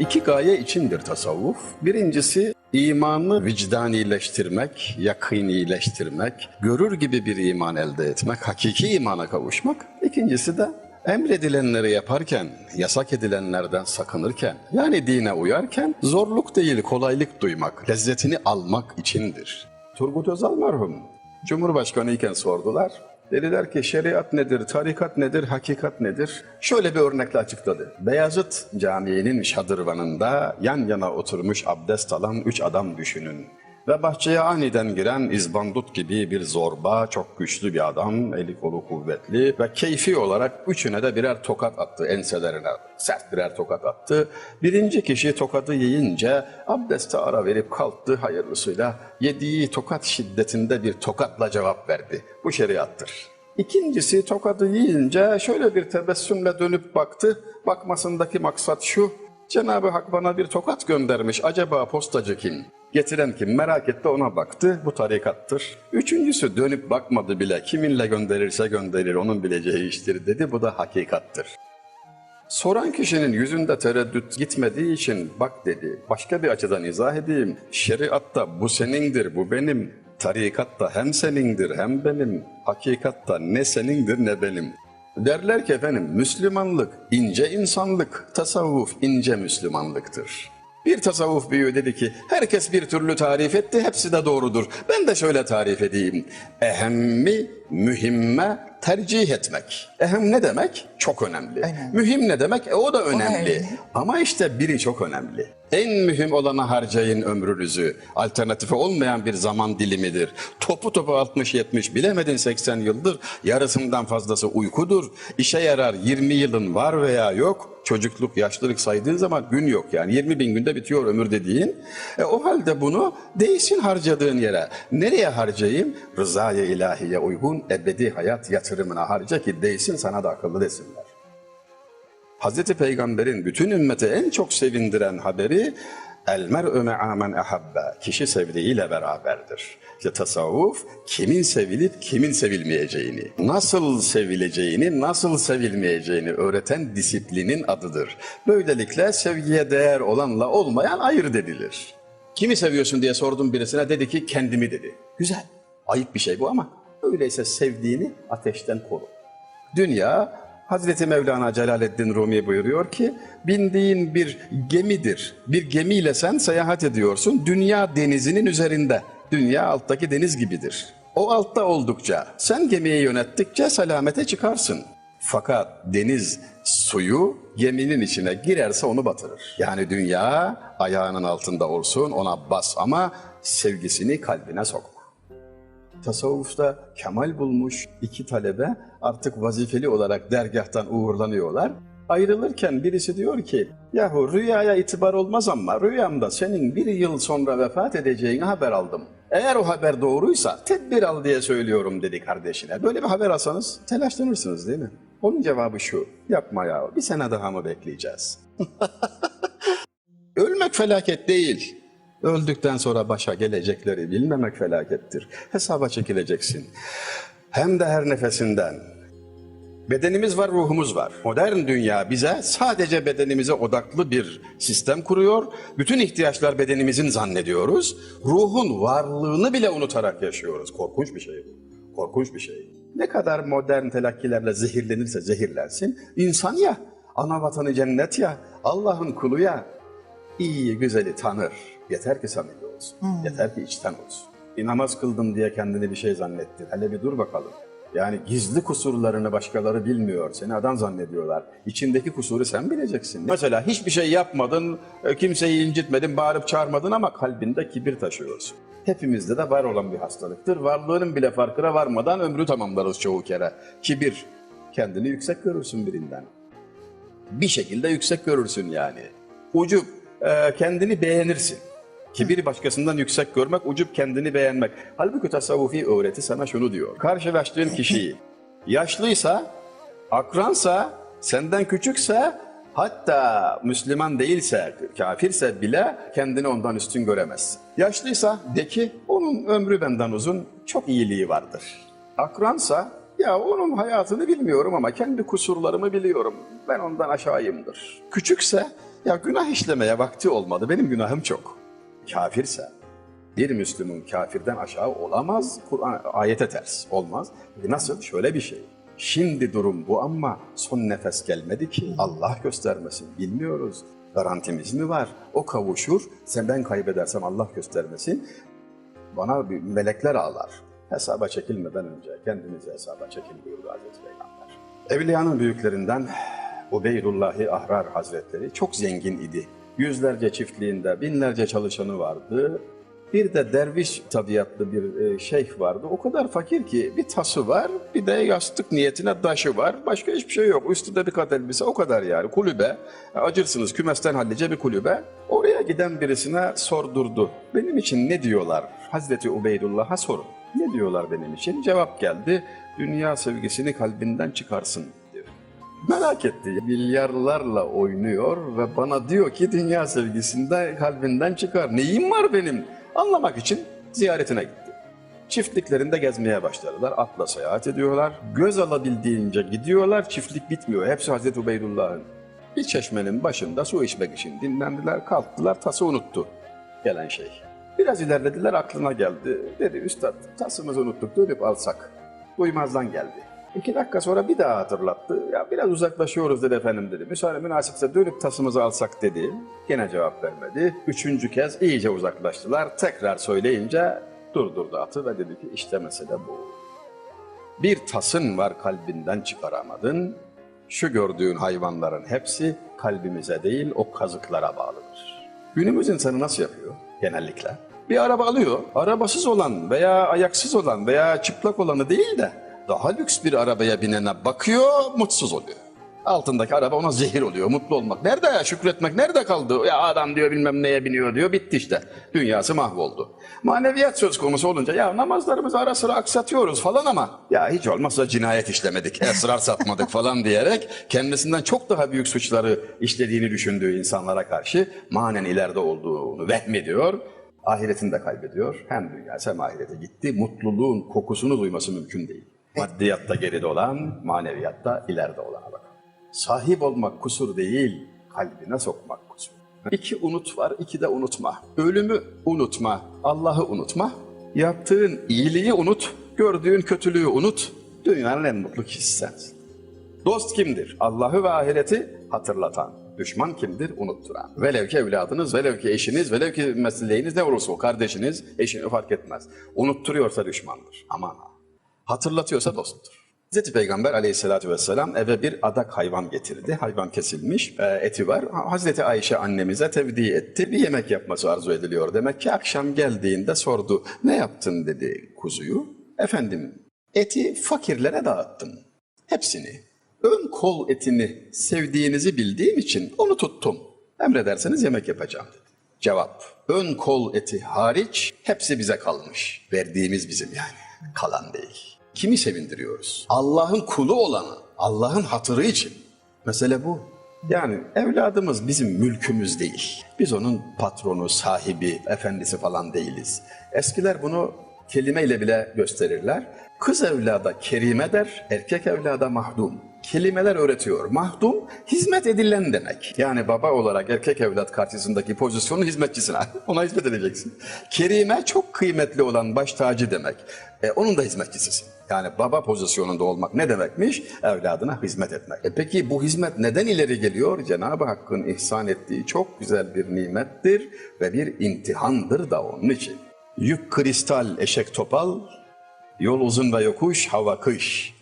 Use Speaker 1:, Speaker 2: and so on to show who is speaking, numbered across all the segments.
Speaker 1: İki gaye içindir tasavvuf. Birincisi imanı vicdanileştirmek, yakinileştirmek, görür gibi bir iman elde etmek, hakiki imana kavuşmak. İkincisi de emredilenleri yaparken, yasak edilenlerden sakınırken, yani dine uyarken zorluk değil kolaylık duymak, lezzetini almak içindir. Turgut Özal merhum, Cumhurbaşkanı iken sordular. Dediler ki şeriat nedir, tarikat nedir, hakikat nedir? Şöyle bir örnekle açıkladı. Beyazıt Camii'nin şadırvanında yan yana oturmuş abdest alan üç adam düşünün. Ve bahçeye aniden giren izbandut gibi bir zorba, çok güçlü bir adam, eli kolu kuvvetli ve keyfi olarak üçüne de birer tokat attı enselerine. Sert birer tokat attı. Birinci kişi tokadı yiyince abdeste ara verip kalktı hayırlısıyla. Yediği tokat şiddetinde bir tokatla cevap verdi. Bu şeriattır. İkincisi tokadı yiyince şöyle bir tebessümle dönüp baktı. Bakmasındaki maksat şu, Cenab-ı Hak bana bir tokat göndermiş. Acaba postacı kim? Getiren kim? Merak etti ona baktı. Bu tarikattır. Üçüncüsü dönüp bakmadı bile. Kiminle gönderirse gönderir. Onun bileceği iştir dedi. Bu da hakikattır. Soran kişinin yüzünde tereddüt gitmediği için bak dedi. Başka bir açıdan izah edeyim. Şeriatta bu senindir, bu benim. Tarikatta hem senindir hem benim. Hakikatta ne senindir ne benim. Derler ki efendim Müslümanlık ince insanlık, tasavvuf ince Müslümanlıktır. Bir tasavvuf büyüğü dedi ki herkes bir türlü tarif etti hepsi de doğrudur. Ben de şöyle tarif edeyim. Ehemmi mühimme tercih etmek. Ehem ne demek? Çok önemli.
Speaker 2: Önemli.
Speaker 1: Mühim ne demek? E, o da önemli.
Speaker 2: önemli.
Speaker 1: Ama işte biri çok önemli. En mühim olana harcayın ömrünüzü. Alternatifi olmayan bir zaman dilimidir. Topu topu 60-70 bilemedin 80 yıldır. Yarısından fazlası uykudur. İşe yarar 20 yılın var veya yok. Çocukluk, yaşlılık saydığın zaman gün yok yani. 20 bin günde bitiyor ömür dediğin. E, o halde bunu değişsin harcadığın yere. Nereye harcayayım? Rızaya ilahiye uygun ebedi hayat yatırımına harca ki değişsin sana da akıllı desinler. Hazreti Peygamber'in bütün ümmete en çok sevindiren haberi El mer'ü me'a men ehabbe. Kişi sevdiğiyle beraberdir. İşte tasavvuf kimin sevilip kimin sevilmeyeceğini, nasıl sevileceğini, nasıl sevilmeyeceğini öğreten disiplinin adıdır. Böylelikle sevgiye değer olanla olmayan ayırt edilir. Kimi seviyorsun diye sordum birisine dedi ki kendimi dedi. Güzel. Ayıp bir şey bu ama öyleyse sevdiğini ateşten koru. Dünya Hazreti Mevlana Celaleddin Rumi buyuruyor ki bindiğin bir gemidir. Bir gemiyle sen seyahat ediyorsun. Dünya denizinin üzerinde. Dünya alttaki deniz gibidir. O altta oldukça, sen gemiyi yönettikçe selamete çıkarsın. Fakat deniz suyu geminin içine girerse onu batırır. Yani dünya ayağının altında olsun ona bas ama sevgisini kalbine sokma. Tasavvufta kemal bulmuş iki talebe artık vazifeli olarak dergahtan uğurlanıyorlar. Ayrılırken birisi diyor ki, yahu rüyaya itibar olmaz ama rüyamda senin bir yıl sonra vefat edeceğini haber aldım. Eğer o haber doğruysa tedbir al diye söylüyorum dedi kardeşine. Böyle bir haber alsanız telaşlanırsınız değil mi? Onun cevabı şu, yapma ya bir sene daha mı bekleyeceğiz? Ölmek felaket değil. Öldükten sonra başa gelecekleri bilmemek felakettir. Hesaba çekileceksin. Hem de her nefesinden. Bedenimiz var, ruhumuz var. Modern dünya bize sadece bedenimize odaklı bir sistem kuruyor. Bütün ihtiyaçlar bedenimizin zannediyoruz. Ruhun varlığını bile unutarak yaşıyoruz. Korkunç bir şey bu. Korkunç bir şey. Ne kadar modern telakkilerle zehirlenirse zehirlensin. İnsan ya, ana vatanı cennet ya, Allah'ın kulu ya, iyi güzeli tanır. Yeter ki samimi olsun. Yeter ki içten olsun. Bir namaz kıldım diye kendini bir şey zannettin. Hele bir dur bakalım. Yani gizli kusurlarını başkaları bilmiyor. Seni adam zannediyorlar. İçindeki kusuru sen bileceksin. Mesela hiçbir şey yapmadın, e, kimseyi incitmedin, bağırıp çağırmadın ama kalbinde kibir taşıyorsun. Hepimizde de var olan bir hastalıktır. Varlığının bile farkına varmadan ömrü tamamlarız çoğu kere. Kibir. Kendini yüksek görürsün birinden bir şekilde yüksek görürsün yani. Ucup e, kendini beğenirsin. Kibir başkasından yüksek görmek, ucup kendini beğenmek. Halbuki tasavvufi öğreti sana şunu diyor. Karşılaştığın kişiyi yaşlıysa, akransa, senden küçükse, hatta Müslüman değilse, kafirse bile kendini ondan üstün göremezsin. Yaşlıysa de ki onun ömrü benden uzun, çok iyiliği vardır. Akransa ya onun hayatını bilmiyorum ama kendi kusurlarımı biliyorum. Ben ondan aşağıyımdır. Küçükse Ya günah işlemeye vakti olmadı. Benim günahım çok. Kafirse bir Müslümün kafirden aşağı olamaz. Kur'an ayete ters olmaz. Nasıl? Şöyle bir şey. Şimdi durum bu ama son nefes gelmedi ki Allah göstermesin. Bilmiyoruz. Garantimiz mi var? O kavuşur. Sen ben kaybedersem Allah göstermesin. Bana bir melekler ağlar. Hesaba çekilmeden önce kendinizi hesaba çekin buyurdu Hazreti Peygamber. Evliyanın büyüklerinden Ubeydullahi Ahrar Hazretleri çok zengin idi. Yüzlerce çiftliğinde binlerce çalışanı vardı. Bir de derviş tabiatlı bir e, şeyh vardı. O kadar fakir ki bir tası var, bir de yastık niyetine daşı var. Başka hiçbir şey yok. Üstünde bir kat elbise o kadar yani. Kulübe. Acırsınız kümesten hallice bir kulübe. Oraya giden birisine sordurdu. Benim için ne diyorlar? Hazreti Ubeydullah'a sorun. Ne diyorlar benim için? Cevap geldi. Dünya sevgisini kalbinden çıkarsın. Merak etti. Milyarlarla oynuyor ve bana diyor ki dünya sevgisinde kalbinden çıkar. Neyim var benim? Anlamak için ziyaretine gitti. Çiftliklerinde gezmeye başladılar. Atla seyahat ediyorlar. Göz alabildiğince gidiyorlar. Çiftlik bitmiyor. Hepsi Hazreti Ubeydullah'ın. Bir çeşmenin başında su içmek için dinlendiler. Kalktılar. Tası unuttu gelen şey. Biraz ilerlediler aklına geldi. Dedi üstad tasımızı unuttuk dönüp alsak. Duymazdan geldi. İki dakika sonra bir daha hatırlattı. Ya biraz uzaklaşıyoruz dedi efendim dedi. Müsaade münasipse dönüp tasımızı alsak dedi. Gene cevap vermedi. Üçüncü kez iyice uzaklaştılar. Tekrar söyleyince durdurdu atı ve dedi ki işte mesele bu. Bir tasın var kalbinden çıkaramadın. Şu gördüğün hayvanların hepsi kalbimize değil o kazıklara bağlıdır. Günümüz insanı nasıl yapıyor genellikle? Bir araba alıyor. Arabasız olan veya ayaksız olan veya çıplak olanı değil de daha lüks bir arabaya binene bakıyor, mutsuz oluyor. Altındaki araba ona zehir oluyor, mutlu olmak. Nerede ya şükretmek, nerede kaldı? Ya adam diyor bilmem neye biniyor diyor, bitti işte. Dünyası mahvoldu. Maneviyat söz konusu olunca ya namazlarımızı ara sıra aksatıyoruz falan ama ya hiç olmazsa cinayet işlemedik, esrar satmadık falan diyerek kendisinden çok daha büyük suçları işlediğini düşündüğü insanlara karşı manen ileride olduğunu vehmediyor. Ahiretini de kaybediyor. Hem dünyası hem ahirete gitti. Mutluluğun kokusunu duyması mümkün değil. Maddiyatta geride olan, maneviyatta ileride olana bak. Sahip olmak kusur değil, kalbine sokmak kusur. İki unut var, iki de unutma. Ölümü unutma, Allah'ı unutma. Yaptığın iyiliği unut, gördüğün kötülüğü unut. Dünyanın en mutlu kişisi. Dost kimdir? Allah'ı ve ahireti hatırlatan. Düşman kimdir? Unutturan. Velev ki evladınız, velev ki eşiniz, velev ki mesleğiniz ne olursa o kardeşiniz, eşini fark etmez. Unutturuyorsa düşmandır. Aman. Hatırlatıyorsa dosttur. Hz. Peygamber aleyhissalatü vesselam eve bir adak hayvan getirdi. Hayvan kesilmiş, e, eti var. Hazreti Ayşe annemize tevdi etti. Bir yemek yapması arzu ediliyor. Demek ki akşam geldiğinde sordu. Ne yaptın dedi kuzuyu. Efendim eti fakirlere dağıttım. Hepsini. Ön kol etini sevdiğinizi bildiğim için onu tuttum. Emrederseniz yemek yapacağım dedi. Cevap. Ön kol eti hariç hepsi bize kalmış. Verdiğimiz bizim yani. Kalan değil. Kimi sevindiriyoruz? Allah'ın kulu olanı, Allah'ın hatırı için. Mesele bu. Yani evladımız bizim mülkümüz değil. Biz onun patronu, sahibi, efendisi falan değiliz. Eskiler bunu kelimeyle bile gösterirler. Kız evlada kerime der, erkek evlada mahdum. Kelimeler öğretiyor. Mahdum, hizmet edilen demek. Yani baba olarak erkek evlat karşısındaki pozisyonun hizmetçisine. Ona hizmet edeceksin. Kerime çok kıymetli olan baş tacı demek. E, onun da hizmetçisisin. Yani baba pozisyonunda olmak ne demekmiş? Evladına hizmet etmek. E peki bu hizmet neden ileri geliyor? Cenab-ı Hakk'ın ihsan ettiği çok güzel bir nimettir ve bir imtihandır da onun için. Yük kristal, eşek topal, yol uzun ve yokuş, hava kış.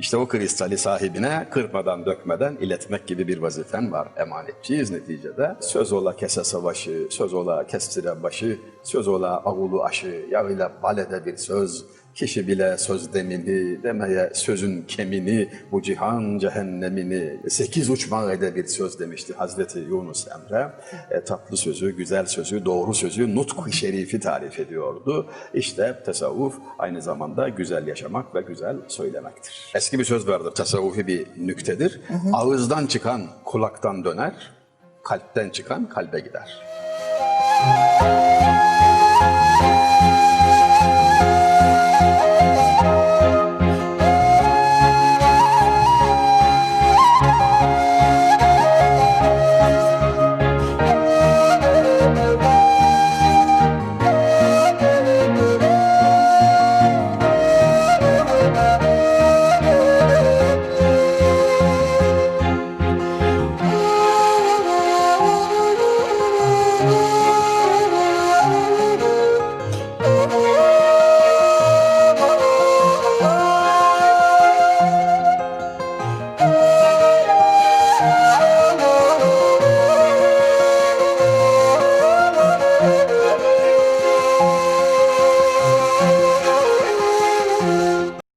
Speaker 1: İşte o kristali sahibine kırmadan dökmeden iletmek gibi bir vazifen var. Emanetçiyiz neticede. Söz ola kese savaşı, söz ola kestire başı, söz ola avulu aşı, yağıyla balede bir söz. Kişi bile söz demini, demeye sözün kemini, bu cihan cehennemini, sekiz uçma ede bir söz demişti Hazreti Yunus Emre. E, tatlı sözü, güzel sözü, doğru sözü, nutku şerifi tarif ediyordu. İşte tasavvuf aynı zamanda güzel yaşamak ve güzel söylemektir. Eski bir söz vardır, tasavvufi bir nüktedir. Ağızdan çıkan kulaktan döner, kalpten çıkan kalbe gider.